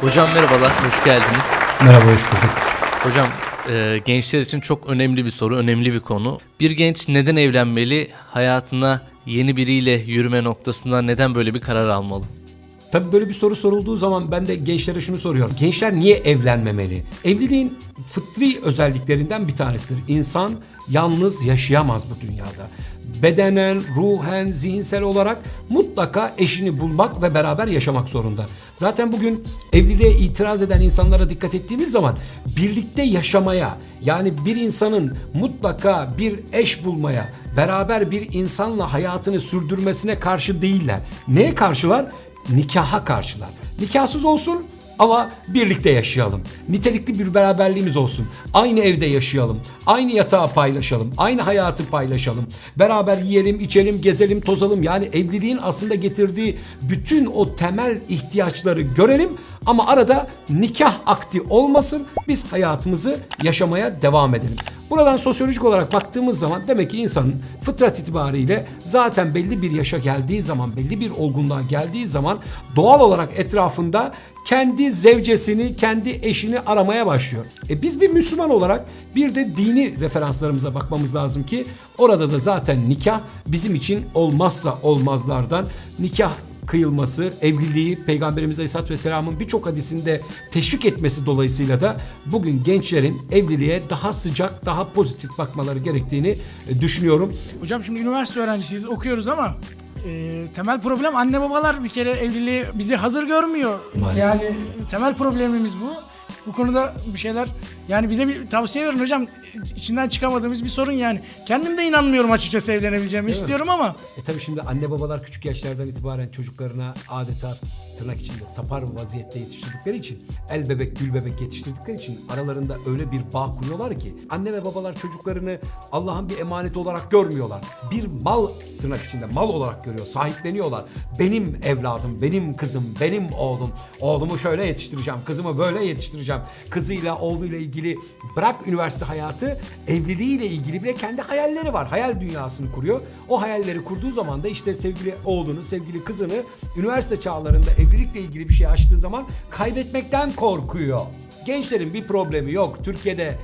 Hocam merhabalar, hoş geldiniz. Merhaba, hoş bulduk. Hocam e, gençler için çok önemli bir soru, önemli bir konu. Bir genç neden evlenmeli? Hayatına yeni biriyle yürüme noktasında neden böyle bir karar almalı? Tabii böyle bir soru sorulduğu zaman ben de gençlere şunu soruyorum. Gençler niye evlenmemeli? Evliliğin fıtri özelliklerinden bir tanesidir. İnsan yalnız yaşayamaz bu dünyada. Bedenen, ruhen, zihinsel olarak mutlaka eşini bulmak ve beraber yaşamak zorunda. Zaten bugün evliliğe itiraz eden insanlara dikkat ettiğimiz zaman birlikte yaşamaya yani bir insanın mutlaka bir eş bulmaya, beraber bir insanla hayatını sürdürmesine karşı değiller. Neye karşılar? nikaha karşılar. Nikahsız olsun ama birlikte yaşayalım. Nitelikli bir beraberliğimiz olsun. Aynı evde yaşayalım. Aynı yatağı paylaşalım. Aynı hayatı paylaşalım. Beraber yiyelim, içelim, gezelim, tozalım. Yani evliliğin aslında getirdiği bütün o temel ihtiyaçları görelim ama arada nikah akti olmasın. Biz hayatımızı yaşamaya devam edelim. Buradan sosyolojik olarak baktığımız zaman demek ki insanın fıtrat itibariyle zaten belli bir yaşa geldiği zaman, belli bir olgunluğa geldiği zaman doğal olarak etrafında kendi zevcesini, kendi eşini aramaya başlıyor. E biz bir Müslüman olarak bir de dini referanslarımıza bakmamız lazım ki orada da zaten nikah bizim için olmazsa olmazlardan nikah kıyılması, evliliği Peygamberimiz Aleyhisselatü Vesselam'ın birçok hadisinde teşvik etmesi dolayısıyla da bugün gençlerin evliliğe daha sıcak, daha pozitif bakmaları gerektiğini e, düşünüyorum. Hocam şimdi üniversite öğrencisiyiz, okuyoruz ama e, temel problem anne babalar bir kere evliliği bizi hazır görmüyor. Maalesef. Yani temel problemimiz bu. Bu konuda bir şeyler yani bize bir tavsiye verin hocam. İçinden çıkamadığımız bir sorun yani. Kendim de inanmıyorum açıkçası evlenebileceğimi istiyorum ama E tabi şimdi anne babalar küçük yaşlardan itibaren çocuklarına adeta tırnak içinde tapar vaziyette yetiştirdikleri için el bebek gül bebek yetiştirdikleri için aralarında öyle bir bağ kuruyorlar ki anne ve babalar çocuklarını Allah'ın bir emaneti olarak görmüyorlar. Bir mal tırnak içinde mal olarak görüyor, sahipleniyorlar. Benim evladım, benim kızım, benim oğlum. Oğlumu şöyle yetiştireceğim, kızımı böyle yetiştireceğim. Kızıyla, oğluyla ilgili bırak üniversite hayatı, evliliğiyle ilgili bile kendi hayalleri var. Hayal dünyasını kuruyor. O hayalleri kurduğu zaman da işte sevgili oğlunu, sevgili kızını üniversite çağlarında evlilikle ilgili bir şey açtığı zaman kaybetmekten korkuyor. Gençlerin bir problemi yok. Türkiye'de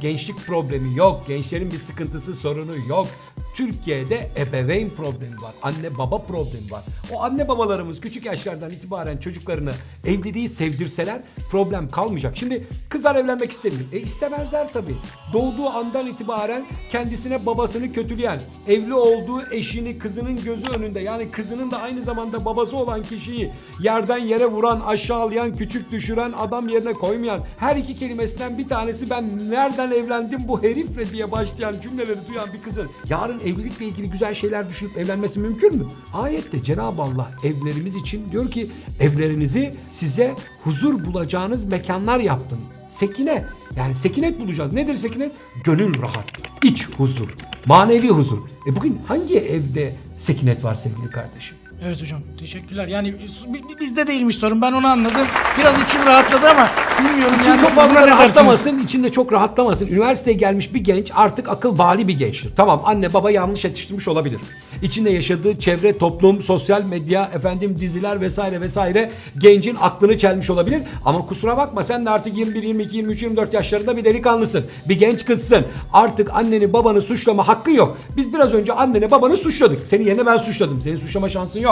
gençlik problemi yok. Gençlerin bir sıkıntısı, sorunu yok. Türkiye'de ebeveyn problemi var. Anne baba problemi var. O anne babalarımız küçük yaşlardan itibaren çocuklarını evliliği sevdirseler problem kalmayacak. Şimdi kızlar evlenmek istemiyor. E istemezler tabii. Doğduğu andan itibaren kendisine babasını kötüleyen, evli olduğu eşini kızının gözü önünde yani kızının da aynı zamanda babası olan kişiyi yerden yere vuran, aşağılayan, küçük düşüren, adam yerine koymayan her iki kelimesinden bir tanesi ben nereden evlendim bu herifle diye başlayan cümleleri duyan bir kızın yarın evlilikle ilgili güzel şeyler düşünüp evlenmesi mümkün mü? Ayette Cenab-ı Allah evlerimiz için diyor ki evlerinizi size huzur bulacağınız mekanlar yaptım. Sekine yani sekinet bulacağız. Nedir sekinet? Gönül rahat, iç huzur, manevi huzur. E bugün hangi evde sekinet var sevgili kardeşim? Evet hocam teşekkürler. Yani bi- bi- bizde değilmiş sorun ben onu anladım. Biraz içim rahatladı ama bilmiyorum İçin yani çok fazla rahatlamasın, içinde çok rahatlamasın. Üniversiteye gelmiş bir genç artık akıl bali bir gençtir. Tamam anne baba yanlış yetiştirmiş olabilir. İçinde yaşadığı çevre, toplum, sosyal medya, efendim diziler vesaire vesaire gencin aklını çelmiş olabilir. Ama kusura bakma sen de artık 21, 22, 23, 24 yaşlarında bir delikanlısın. Bir genç kızsın. Artık anneni babanı suçlama hakkın yok. Biz biraz önce anneni babanı suçladık. Senin yerine ben suçladım. Senin suçlama şansın yok.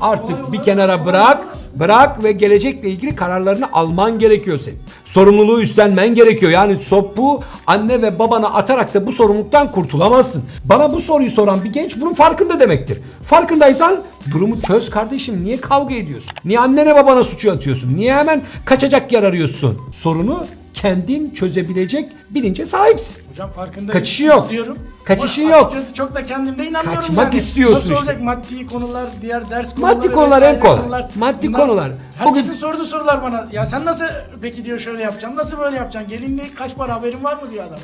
Artık bir kenara bırak, bırak ve gelecekle ilgili kararlarını alman gerekiyor senin. Sorumluluğu üstlenmen gerekiyor. Yani bu anne ve babana atarak da bu sorumluluktan kurtulamazsın. Bana bu soruyu soran bir genç bunun farkında demektir. Farkındaysan durumu çöz kardeşim. Niye kavga ediyorsun? Niye annene babana suçu atıyorsun? Niye hemen kaçacak yer arıyorsun? Sorunu kendin çözebilecek bilince sahipsin. Hocam farkındayım. Kaçışı yok. İstiyorum. Kaçışı Ama yok. Açıkçası çok da kendimde inanmıyorum Kaçmak yani. istiyorsun Nasıl işte. olacak maddi konular, diğer ders konuları Maddi konular en kolay. konular. Maddi Bunlar- konular. Herkesin Bugün- sorduğu sorular bana. Ya sen nasıl peki diyor şöyle yapacaksın, nasıl böyle yapacaksın? Gelinlik kaç para haberin var mı diyor adam.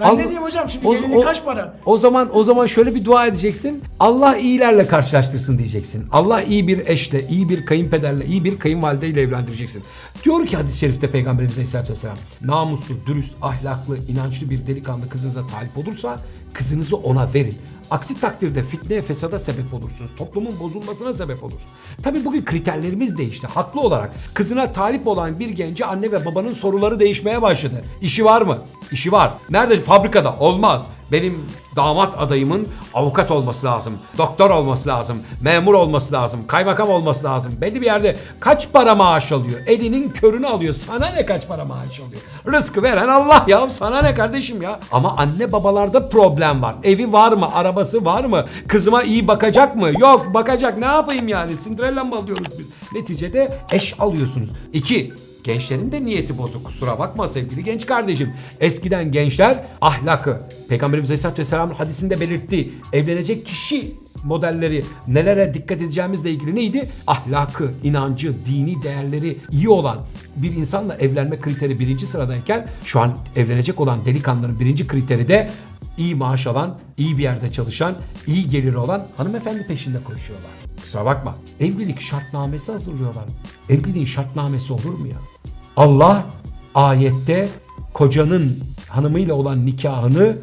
Ben Al- ne diyeyim hocam şimdi o- gelinlik o- kaç para? O zaman o zaman şöyle bir dua edeceksin. Allah iyilerle karşılaştırsın diyeceksin. Allah iyi bir eşle, iyi bir kayınpederle, iyi bir kayınvalideyle evlendireceksin. Diyor ki hadis-i şerifte Peygamberimiz Aleyhisselatü Vesselam namuslu, dürüst, ahlaklı, inançlı bir delikanlı kızınıza talip olursa kızınızı ona verin. Aksi takdirde fitneye fesada sebep olursunuz. Toplumun bozulmasına sebep olursunuz. Tabii bugün kriterlerimiz değişti. Haklı olarak kızına talip olan bir gence anne ve babanın soruları değişmeye başladı. İşi var mı? İşi var. Nerede? Fabrikada. Olmaz. Benim damat adayımın avukat olması lazım. Doktor olması lazım. Memur olması lazım. Kaymakam olması lazım. Belli bir yerde kaç para maaş alıyor? Elinin körünü alıyor. Sana ne kaç para maaş alıyor? Rızkı veren Allah ya. Sana ne kardeşim ya? Ama anne babalarda problem var. Evi var mı? Arabası var mı? Kızıma iyi bakacak mı? Yok bakacak. Ne yapayım yani? Cinderella mı alıyoruz biz? Neticede eş alıyorsunuz. İki, Gençlerin de niyeti bozuk. Kusura bakma sevgili genç kardeşim. Eskiden gençler ahlakı, Peygamberimiz Aleyhisselatü Vesselam'ın hadisinde belirttiği evlenecek kişi modelleri nelere dikkat edeceğimizle ilgili neydi? Ahlakı, inancı, dini değerleri iyi olan bir insanla evlenme kriteri birinci sıradayken şu an evlenecek olan delikanlıların birinci kriteri de iyi maaş alan, iyi bir yerde çalışan, iyi geliri olan hanımefendi peşinde koşuyorlar. Kusura bakma. Evlilik şartnamesi hazırlıyorlar. Evliliğin şartnamesi olur mu ya? Allah ayette kocanın hanımıyla olan nikahını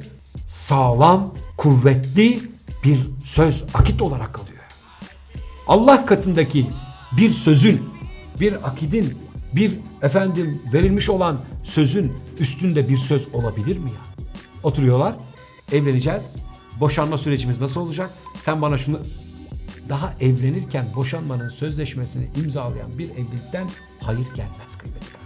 sağlam, kuvvetli bir söz, akit olarak alıyor. Allah katındaki bir sözün, bir akidin, bir efendim verilmiş olan sözün üstünde bir söz olabilir mi ya? Oturuyorlar, evleneceğiz. Boşanma sürecimiz nasıl olacak? Sen bana şunu daha evlenirken boşanmanın sözleşmesini imzalayan bir evlilikten hayır gelmez kıymetli.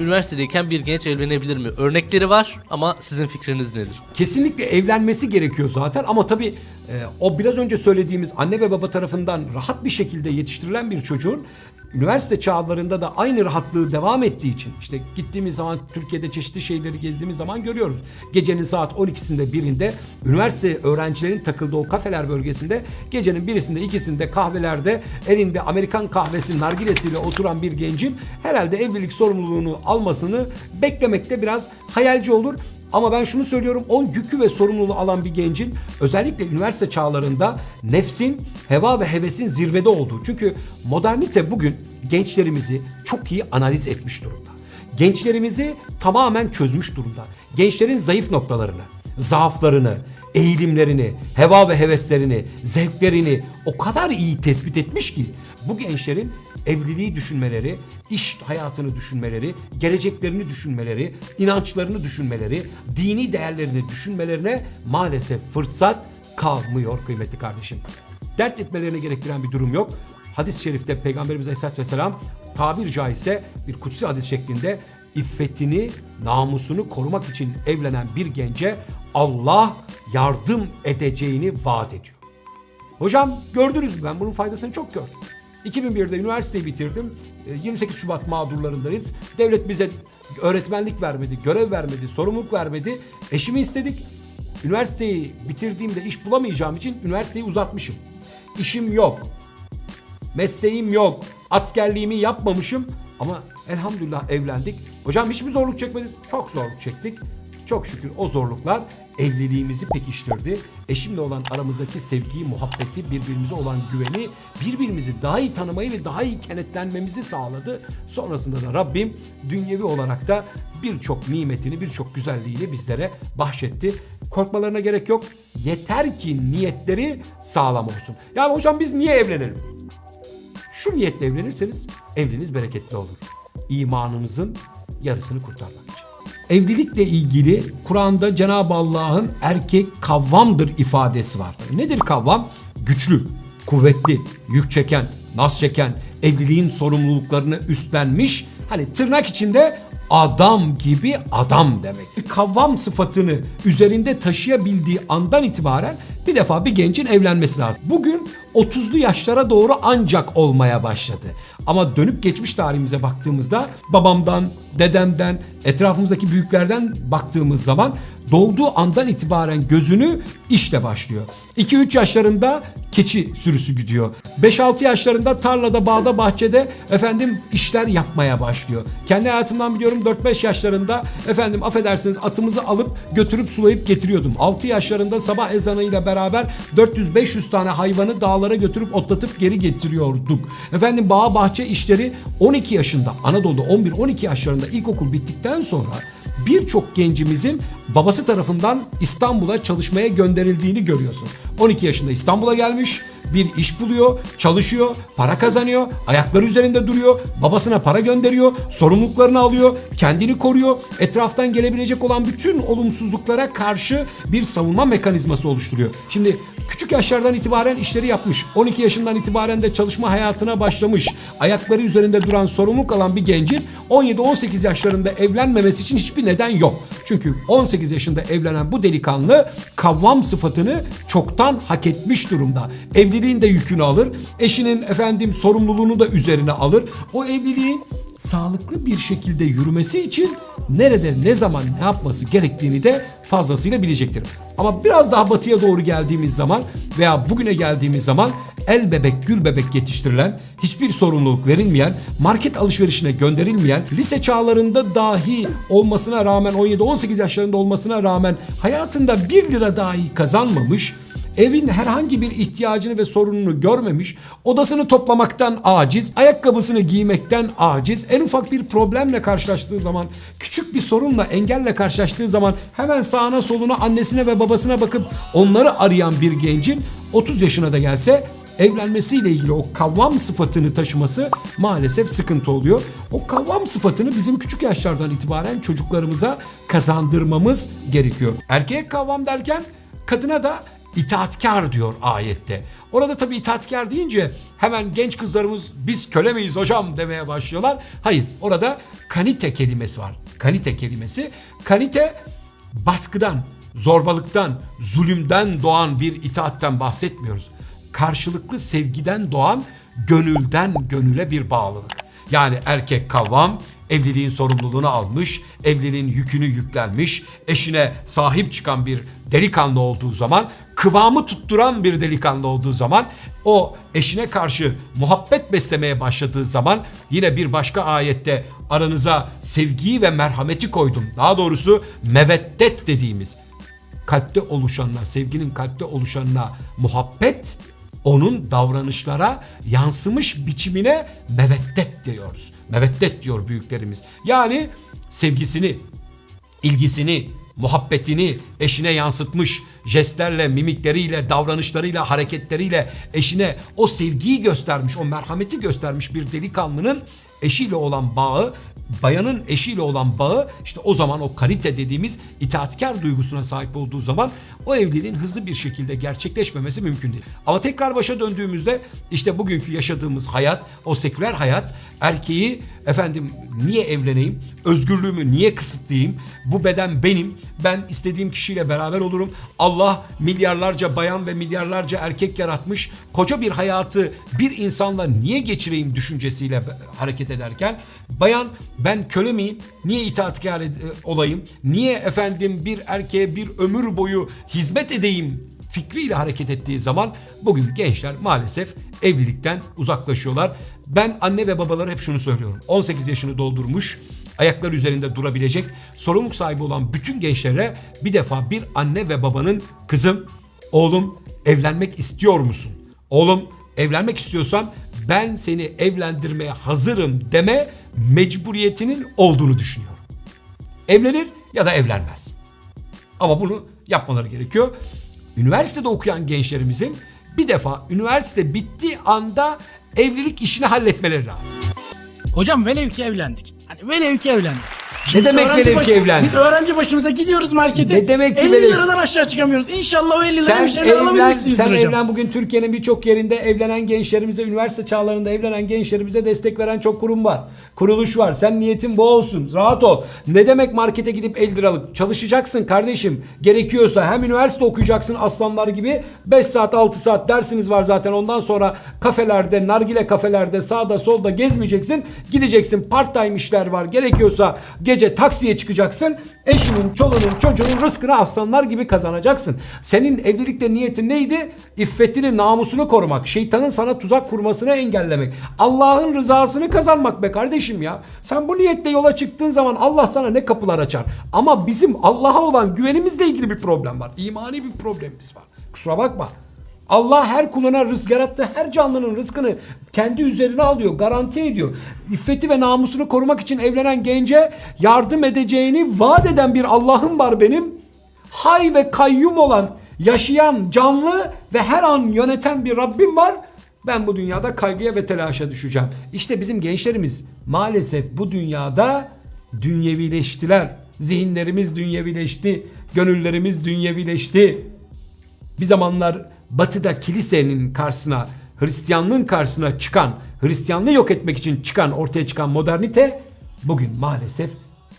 Üniversitedeyken bir genç evlenebilir mi? Örnekleri var ama sizin fikriniz nedir? Kesinlikle evlenmesi gerekiyor zaten ama tabii e, o biraz önce söylediğimiz anne ve baba tarafından rahat bir şekilde yetiştirilen bir çocuğun üniversite çağlarında da aynı rahatlığı devam ettiği için işte gittiğimiz zaman Türkiye'de çeşitli şeyleri gezdiğimiz zaman görüyoruz. Gecenin saat 12'sinde birinde üniversite öğrencilerin takıldığı o kafeler bölgesinde gecenin birisinde ikisinde kahvelerde elinde Amerikan kahvesi nargilesiyle oturan bir gencin herhalde evlilik sorumluluğunu almasını beklemekte biraz hayalci olur. Ama ben şunu söylüyorum o yükü ve sorumluluğu alan bir gencin özellikle üniversite çağlarında nefsin, heva ve hevesin zirvede olduğu. Çünkü modernite bugün gençlerimizi çok iyi analiz etmiş durumda. Gençlerimizi tamamen çözmüş durumda. Gençlerin zayıf noktalarını, zaaflarını, eğilimlerini, heva ve heveslerini, zevklerini o kadar iyi tespit etmiş ki bu gençlerin evliliği düşünmeleri, iş hayatını düşünmeleri, geleceklerini düşünmeleri, inançlarını düşünmeleri, dini değerlerini düşünmelerine maalesef fırsat kalmıyor kıymetli kardeşim. Dert etmelerine gerektiren bir durum yok. Hadis-i şerifte Peygamberimiz Aleyhisselatü Vesselam tabir caizse bir kutsi hadis şeklinde iffetini, namusunu korumak için evlenen bir gence Allah yardım edeceğini vaat ediyor. Hocam gördünüz mü ben bunun faydasını çok gördüm. 2001'de üniversiteyi bitirdim. E, 28 Şubat mağdurlarındayız. Devlet bize öğretmenlik vermedi, görev vermedi, sorumluluk vermedi. Eşimi istedik. Üniversiteyi bitirdiğimde iş bulamayacağım için üniversiteyi uzatmışım. İşim yok. Mesleğim yok. Askerliğimi yapmamışım ama elhamdülillah evlendik. Hocam hiç mi zorluk çekmediniz? Çok zorluk çektik. Çok şükür o zorluklar evliliğimizi pekiştirdi. Eşimle olan aramızdaki sevgiyi, muhabbeti, birbirimize olan güveni, birbirimizi daha iyi tanımayı ve daha iyi kenetlenmemizi sağladı. Sonrasında da Rabbim dünyevi olarak da birçok nimetini, birçok güzelliğini bizlere bahşetti. Korkmalarına gerek yok. Yeter ki niyetleri sağlam olsun. Ya hocam biz niye evlenelim? Şu niyetle evlenirseniz evliliğiniz bereketli olur. İmanınızın yarısını kurtarmak. Evlilikle ilgili Kur'an'da Cenab-ı Allah'ın erkek kavvamdır ifadesi var. Nedir kavvam? Güçlü, kuvvetli, yük çeken, nas çeken, evliliğin sorumluluklarını üstlenmiş, hani tırnak içinde adam gibi adam demek. Kavvam sıfatını üzerinde taşıyabildiği andan itibaren bir defa bir gencin evlenmesi lazım. Bugün 30'lu yaşlara doğru ancak olmaya başladı. Ama dönüp geçmiş tarihimize baktığımızda babamdan, dedemden, etrafımızdaki büyüklerden baktığımız zaman doğduğu andan itibaren gözünü işle başlıyor. 2-3 yaşlarında keçi sürüsü gidiyor. 5-6 yaşlarında tarlada, bağda, bahçede efendim işler yapmaya başlıyor. Kendi hayatımdan biliyorum 4-5 yaşlarında efendim affedersiniz atımızı alıp götürüp sulayıp getiriyordum. 6 yaşlarında sabah ezanıyla beraber 400-500 tane hayvanı dağlara götürüp otlatıp geri getiriyorduk. Efendim bağ bahçe işleri 12 yaşında Anadolu'da 11-12 yaşlarında ilkokul bittikten sonra birçok gencimizin babası tarafından İstanbul'a çalışmaya gönderildiğini görüyorsun. 12 yaşında İstanbul'a gelmiş, bir iş buluyor, çalışıyor, para kazanıyor, ayakları üzerinde duruyor, babasına para gönderiyor, sorumluluklarını alıyor, kendini koruyor, etraftan gelebilecek olan bütün olumsuzluklara karşı bir savunma mekanizması oluşturuyor. Şimdi küçük yaşlardan itibaren işleri yapmış, 12 yaşından itibaren de çalışma hayatına başlamış, ayakları üzerinde duran sorumluluk alan bir gencin 17-18 yaşlarında evlenmemesi için hiçbir neden yok. Çünkü 18 yaşında evlenen bu delikanlı kavvam sıfatını çoktan hak etmiş durumda. Evliliğin de yükünü alır. Eşinin efendim sorumluluğunu da üzerine alır. O evliliğin sağlıklı bir şekilde yürümesi için nerede ne zaman ne yapması gerektiğini de fazlasıyla bilecektir. Ama biraz daha batıya doğru geldiğimiz zaman veya bugüne geldiğimiz zaman el bebek gül bebek yetiştirilen, hiçbir sorumluluk verilmeyen, market alışverişine gönderilmeyen, lise çağlarında dahi olmasına rağmen 17-18 yaşlarında olmasına rağmen hayatında 1 lira dahi kazanmamış, evin herhangi bir ihtiyacını ve sorununu görmemiş, odasını toplamaktan aciz, ayakkabısını giymekten aciz, en ufak bir problemle karşılaştığı zaman, küçük bir sorunla, engelle karşılaştığı zaman hemen sağına soluna annesine ve babasına bakıp onları arayan bir gencin 30 yaşına da gelse evlenmesiyle ilgili o kavvam sıfatını taşıması maalesef sıkıntı oluyor. O kavvam sıfatını bizim küçük yaşlardan itibaren çocuklarımıza kazandırmamız gerekiyor. Erkeğe kavvam derken kadına da itaatkar diyor ayette. Orada tabii itaatkar deyince hemen genç kızlarımız biz köle miyiz hocam demeye başlıyorlar. Hayır orada kanite kelimesi var. Kanite kelimesi. Kanite baskıdan, zorbalıktan, zulümden doğan bir itaatten bahsetmiyoruz. Karşılıklı sevgiden doğan gönülden gönüle bir bağlılık. Yani erkek kavvam evliliğin sorumluluğunu almış, evliliğin yükünü yüklenmiş, eşine sahip çıkan bir delikanlı olduğu zaman, kıvamı tutturan bir delikanlı olduğu zaman, o eşine karşı muhabbet beslemeye başladığı zaman yine bir başka ayette aranıza sevgiyi ve merhameti koydum. Daha doğrusu meveddet dediğimiz kalpte oluşanla, sevginin kalpte oluşanla muhabbet onun davranışlara yansımış biçimine meveddet diyoruz. Meveddet diyor büyüklerimiz. Yani sevgisini, ilgisini, muhabbetini eşine yansıtmış, jestlerle, mimikleriyle, davranışlarıyla, hareketleriyle eşine o sevgiyi göstermiş, o merhameti göstermiş bir delikanlının eşiyle olan bağı, bayanın eşiyle olan bağı işte o zaman o kalite dediğimiz itaatkar duygusuna sahip olduğu zaman o evliliğin hızlı bir şekilde gerçekleşmemesi mümkün değil. Ama tekrar başa döndüğümüzde işte bugünkü yaşadığımız hayat, o seküler hayat erkeği efendim niye evleneyim, özgürlüğümü niye kısıtlayayım, bu beden benim, ben istediğim kişiyle beraber olurum. Allah milyarlarca bayan ve milyarlarca erkek yaratmış. Koca bir hayatı bir insanla niye geçireyim düşüncesiyle hareket ederken bayan ben köle miyim? Niye itaatkar ed- olayım? Niye efendim bir erkeğe bir ömür boyu hizmet edeyim fikriyle hareket ettiği zaman bugün gençler maalesef evlilikten uzaklaşıyorlar. Ben anne ve babalara hep şunu söylüyorum. 18 yaşını doldurmuş, ayakları üzerinde durabilecek, sorumluluk sahibi olan bütün gençlere bir defa bir anne ve babanın kızım, oğlum evlenmek istiyor musun? Oğlum evlenmek istiyorsan ben seni evlendirmeye hazırım deme mecburiyetinin olduğunu düşünüyorum. Evlenir ya da evlenmez. Ama bunu yapmaları gerekiyor. Üniversitede okuyan gençlerimizin bir defa üniversite bittiği anda evlilik işini halletmeleri lazım. Hocam velev ki evlendik. Hani velev ki evlendik. Ne demek öğrenci velev ki evlendik? Biz öğrenci başımıza gidiyoruz markete. Ne demek ki 50 velev- liradan aşağı çıkamıyoruz. İnşallah o 50 liraya Sen bir şeyler alabilirsiniz sen hocam. evlen bugün Türkiye'nin birçok yerinde evlenen gençlerimize, üniversite çağlarında evlenen gençlerimize destek veren çok kurum var. Kuruluş var. Sen niyetin bu olsun. Rahat ol. Ne demek markete gidip 50 liralık? Çalışacaksın kardeşim. Gerekiyorsa hem üniversite okuyacaksın aslanlar gibi. 5 saat 6 saat dersiniz var zaten. Ondan sonra kafelerde, nargile kafelerde sağda solda gezmeyeceksin. Gideceksin part time işler var. Gerekiyorsa gece taksiye çıkacaksın. Eşinin, çoluğunun, çocuğunun rızkını aslanlar gibi kazanacaksın. Senin evlilikte niyetin neydi? İffetini, namusunu korumak. Şeytanın sana tuzak kurmasını engellemek. Allah'ın rızasını kazanmak be kardeşim ya. Sen bu niyetle yola çıktığın zaman Allah sana ne kapılar açar. Ama bizim Allah'a olan güvenimizle ilgili bir problem var. İmani bir problemimiz var. Kusura bakma. Allah her kuluna rızk yarattı. Her canlının rızkını kendi üzerine alıyor, garanti ediyor. İffeti ve namusunu korumak için evlenen gence yardım edeceğini vaat eden bir Allah'ım var benim. Hay ve kayyum olan, yaşayan, canlı ve her an yöneten bir Rabbim var. Ben bu dünyada kaygıya ve telaşa düşeceğim. İşte bizim gençlerimiz maalesef bu dünyada dünyevileştiler. Zihinlerimiz dünyevileşti, gönüllerimiz dünyevileşti. Bir zamanlar batıda kilisenin karşısına, Hristiyanlığın karşısına çıkan, Hristiyanlığı yok etmek için çıkan, ortaya çıkan modernite bugün maalesef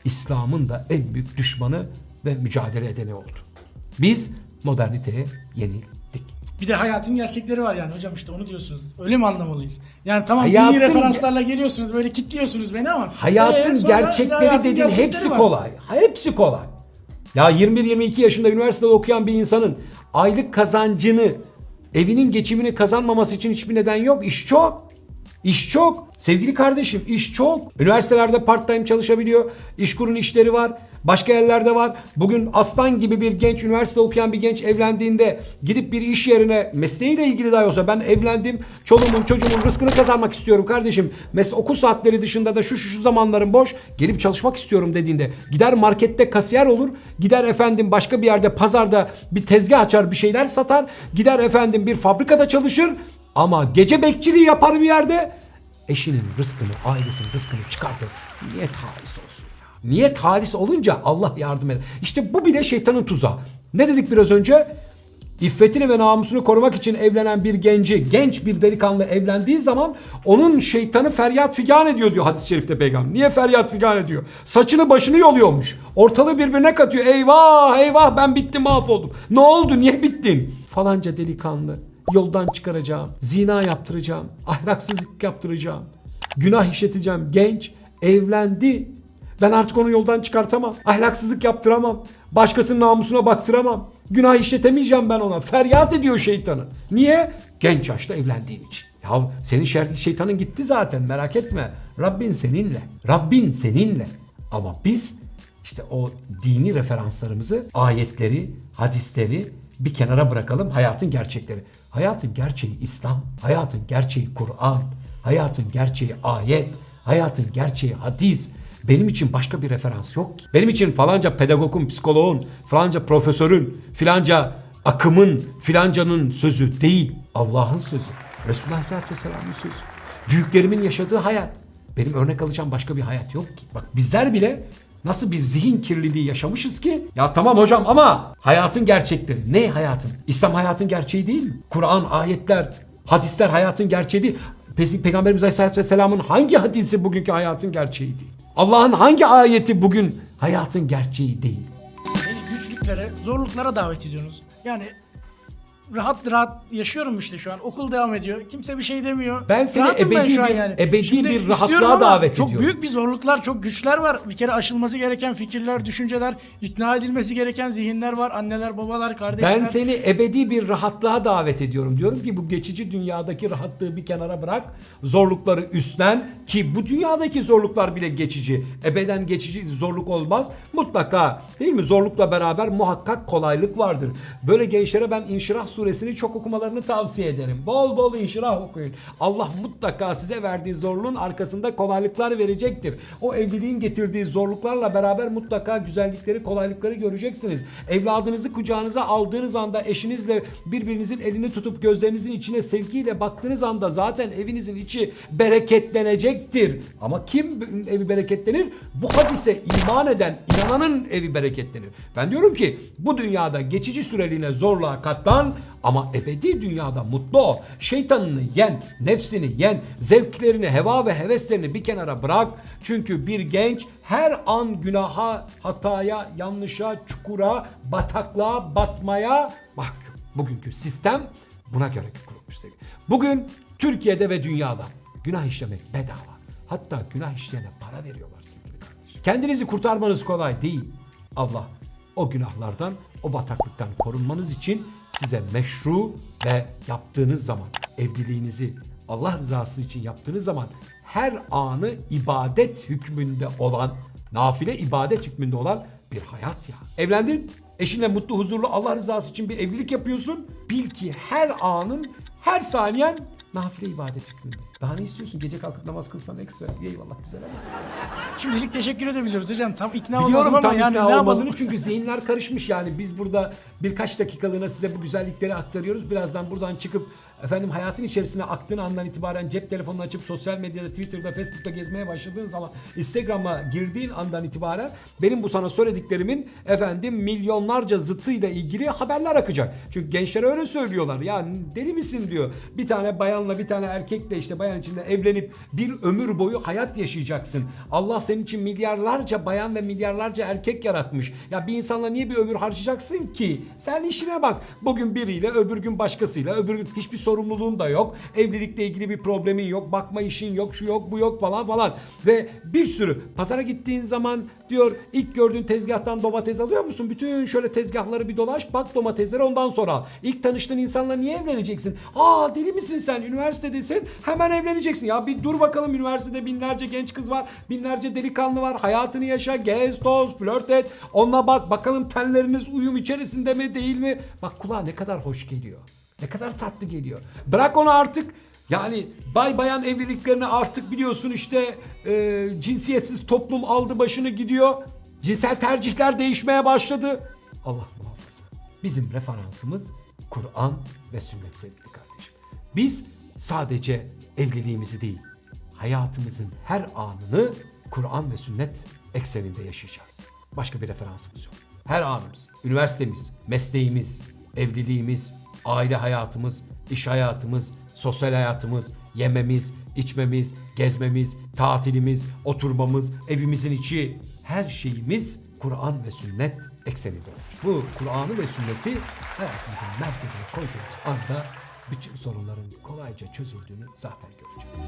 İslam'ın da en büyük düşmanı ve mücadele edeni oldu. Biz moderniteye yenildik. Bir de hayatın gerçekleri var yani hocam işte onu diyorsunuz. Öyle mi anlamalıyız? Yani tamam Hayatın dini referanslarla geliyorsunuz böyle kitliyorsunuz beni ama. Hayatın sonra gerçekleri hayatın dediğin gerçekleri hepsi var. kolay. Hepsi kolay. Ya 21-22 yaşında üniversitede okuyan bir insanın aylık kazancını, evinin geçimini kazanmaması için hiçbir neden yok. İş çok. İş çok. Sevgili kardeşim iş çok. Üniversitelerde part time çalışabiliyor. İşkurun işleri var. Başka yerlerde var. Bugün aslan gibi bir genç, üniversite okuyan bir genç evlendiğinde gidip bir iş yerine mesleğiyle ilgili dahi olsa ben evlendim. Çoluğumun çocuğumun rızkını kazanmak istiyorum kardeşim. Mes okul saatleri dışında da şu şu şu zamanlarım boş. Gelip çalışmak istiyorum dediğinde gider markette kasiyer olur. Gider efendim başka bir yerde pazarda bir tezgah açar bir şeyler satar. Gider efendim bir fabrikada çalışır. Ama gece bekçiliği yapar bir yerde eşinin rızkını, ailesinin rızkını çıkartır. Niyet halis olsun. Niyet halis olunca Allah yardım eder. İşte bu bile şeytanın tuzağı. Ne dedik biraz önce? İffetini ve namusunu korumak için evlenen bir genci, genç bir delikanlı evlendiği zaman onun şeytanı feryat figan ediyor diyor hadis-i şerifte peygamber. Niye feryat figan ediyor? Saçını başını yoluyormuş. Ortalığı birbirine katıyor. Eyvah eyvah ben bittim mahvoldum. Ne oldu niye bittin? Falanca delikanlı yoldan çıkaracağım, zina yaptıracağım, ahlaksızlık yaptıracağım, günah işleteceğim. Genç evlendi. Ben artık onu yoldan çıkartamam. Ahlaksızlık yaptıramam. Başkasının namusuna baktıramam. Günah işletemeyeceğim ben ona. Feryat ediyor şeytanı. Niye? Genç yaşta evlendiğin için. Ya senin şer- şeytanın gitti zaten merak etme. Rabbin seninle. Rabbin seninle. Ama biz işte o dini referanslarımızı, ayetleri, hadisleri bir kenara bırakalım. Hayatın gerçekleri. Hayatın gerçeği İslam, hayatın gerçeği Kur'an, hayatın gerçeği ayet, hayatın gerçeği hadis. Benim için başka bir referans yok ki. Benim için falanca pedagogun, psikoloğun, falanca profesörün, filanca akımın, filancanın sözü değil. Allah'ın sözü. Resulullah Aleyhisselatü Vesselam'ın sözü. Büyüklerimin yaşadığı hayat. Benim örnek alacağım başka bir hayat yok ki. Bak bizler bile nasıl bir zihin kirliliği yaşamışız ki? Ya tamam hocam ama hayatın gerçekleri. Ne hayatın? İslam hayatın gerçeği değil mi? Kur'an, ayetler, hadisler hayatın gerçeği değil. Pe- Peygamberimiz Aleyhisselatü Vesselam'ın hangi hadisi bugünkü hayatın gerçeği değil? Allah'ın hangi ayeti bugün hayatın gerçeği değil? Beni güçlüklere, zorluklara davet ediyorsunuz. Yani rahat rahat yaşıyorum işte şu an. Okul devam ediyor. Kimse bir şey demiyor. Ben seni Rahatım ebedi şu an bir- ebedi Şimdi bir rahatlığa ama davet çok ediyorum. büyük bir zorluklar, çok güçler var. Bir kere aşılması gereken fikirler, düşünceler, ikna edilmesi gereken zihinler var. Anneler, babalar, kardeşler. Ben seni ebedi bir rahatlığa davet ediyorum. Diyorum ki bu geçici dünyadaki rahatlığı bir kenara bırak. Zorlukları üstlen ki bu dünyadaki zorluklar bile geçici. Ebeden geçici zorluk olmaz. Mutlaka değil mi? Zorlukla beraber muhakkak kolaylık vardır. Böyle gençlere ben İnşirah suresini çok okumalarını tavsiye ederim. Bol bol İnşirah okuyun. Allah mutlaka size verdiği zorluğun arkasında kolaylıklar verecektir. O evliliğin getirdiği zorluklarla beraber mutlaka güzellikleri, kolaylıkları göreceksiniz. Evladınızı kucağınıza aldığınız anda eşinizle birbirinizin elini tutup gözlerinizin içine sevgiyle baktığınız anda zaten evinizin içi bereketlenecektir. Ama kim evi bereketlenir? Bu hadise iman eden, inananın evi bereketlenir. Ben diyorum ki bu dünyada geçici süreliğine zorluğa katlan ama ebedi dünyada mutlu ol. Şeytanını yen, nefsini yen, zevklerini, heva ve heveslerini bir kenara bırak. Çünkü bir genç her an günaha, hataya, yanlışa, çukura, bataklığa, batmaya bak. Bugünkü sistem buna göre kurulmuş sevgili. Bugün Türkiye'de ve dünyada günah işlemek bedava. Hatta günah işleyene para veriyorlar sevgili kardeşim. Kendinizi kurtarmanız kolay değil. Allah o günahlardan, o bataklıktan korunmanız için size meşru ve yaptığınız zaman evliliğinizi Allah rızası için yaptığınız zaman her anı ibadet hükmünde olan, nafile ibadet hükmünde olan bir hayat ya. Evlendin, eşinle mutlu, huzurlu Allah rızası için bir evlilik yapıyorsun. Bil ki her anın, her saniyen nafile ibadet hükmünde. Daha ne istiyorsun? Gece kalkıp namaz kılsan ekstra. Eyvallah güzel ama. Şimdilik teşekkür edebiliyoruz hocam. Tam ikna Biliyorum olmadım ama yani ikna ne yapalım? olmadığını çünkü zihinler karışmış yani biz burada birkaç dakikalığına size bu güzellikleri aktarıyoruz. Birazdan buradan çıkıp efendim hayatın içerisine aktığın andan itibaren cep telefonunu açıp sosyal medyada Twitter'da Facebook'ta gezmeye başladığın zaman Instagram'a girdiğin andan itibaren benim bu sana söylediklerimin efendim milyonlarca zıtıyla ilgili haberler akacak. Çünkü gençler öyle söylüyorlar. Ya deli misin diyor. Bir tane bayanla bir tane erkekle işte bayan içinde evlenip bir ömür boyu hayat yaşayacaksın. Allah senin için milyarlarca bayan ve milyarlarca erkek yaratmış. Ya bir insanla niye bir ömür harcayacaksın ki? Sen işine bak. Bugün biriyle öbür gün başkasıyla öbür gün hiçbir sorumluluğun da yok. Evlilikle ilgili bir problemin yok. Bakma işin yok. Şu yok bu yok falan falan. Ve bir sürü pazara gittiğin zaman diyor ilk gördüğün tezgahtan domates alıyor musun? Bütün şöyle tezgahları bir dolaş bak domatesleri ondan sonra al. İlk tanıştığın insanla niye evleneceksin? Aa deli misin sen? Üniversitedesin hemen evleneceksin. Ya bir dur bakalım üniversitede binlerce genç kız var. Binlerce delikanlı var. Hayatını yaşa, gez, toz, flört et. Onunla bak bakalım tenleriniz uyum içerisinde mi değil mi? Bak kulağa ne kadar hoş geliyor. Ne kadar tatlı geliyor. Bırak onu artık. Yani bay bayan evliliklerini artık biliyorsun işte e, cinsiyetsiz toplum aldı başını gidiyor. Cinsel tercihler değişmeye başladı. Allah muhafaza. Bizim referansımız Kur'an ve sünnet sevgili kardeşim. Biz sadece evliliğimizi değil, hayatımızın her anını Kur'an ve sünnet ekseninde yaşayacağız. Başka bir referansımız yok. Her anımız, üniversitemiz, mesleğimiz, evliliğimiz, aile hayatımız, iş hayatımız, sosyal hayatımız, yememiz, içmemiz, gezmemiz, tatilimiz, oturmamız, evimizin içi, her şeyimiz Kur'an ve sünnet ekseninde olacak. Bu Kur'an'ı ve sünneti hayatımızın merkezine koyduğumuz anda bütün sorunların kolayca çözüldüğünü zaten göreceğiz.